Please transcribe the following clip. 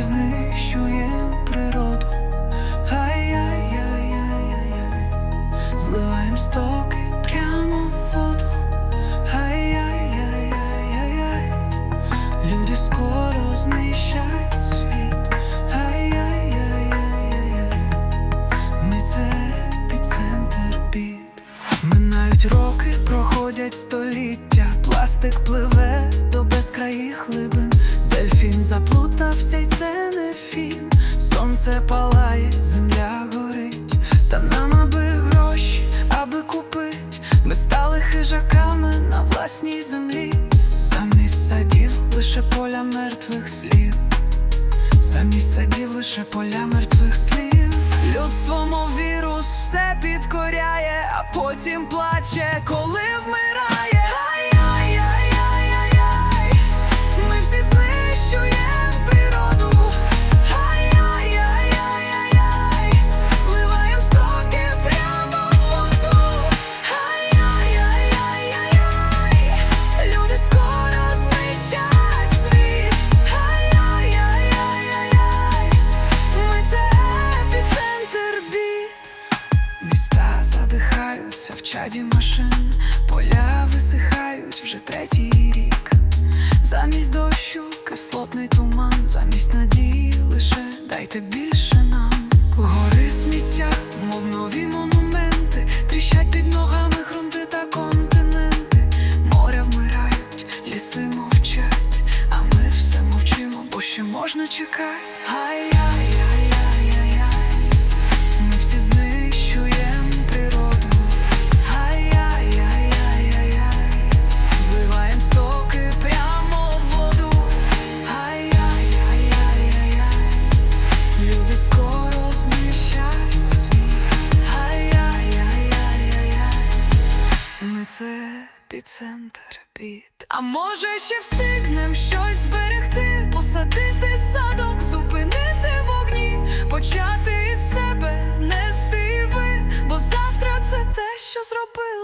знищуєм природу. Ай-яй-яй-яй-яй-яй, зливаєм стоки прямо в воду. Ай-яй-яй-яй-яй-яй, люди скоро знищать світ. Ай-яй-яй-яй-яй, ми це епіцентр бід. Минають роки, проходять століття, пластик пливе до безкраїх глибин. Дельфін це не фільм. Сонце палає, земля горить. Та нам аби гроші, аби купить. Ми стали хижаками на власній землі. Замість садів лише поля мертвих слів. Замість садів лише поля мертвих слів. Людство, мов вірус, все підкоряє, а потім плаче, коли вмирає. Задихаються машин, поля висихають вже третій рік. Замість дощу кислотний туман, замість надії лише дайте більше нам. Гори сміття, мов нові монументи, тріщать під ногами грунти та континенти. Моря вмирають, ліси мовчать, а ми все мовчимо, бо ще можна чекати. епіцентр бід. А може, ще встигнем щось зберегти, посадити садок, зупинити вогні, почати із себе нести ви, бо завтра це те, що зробили.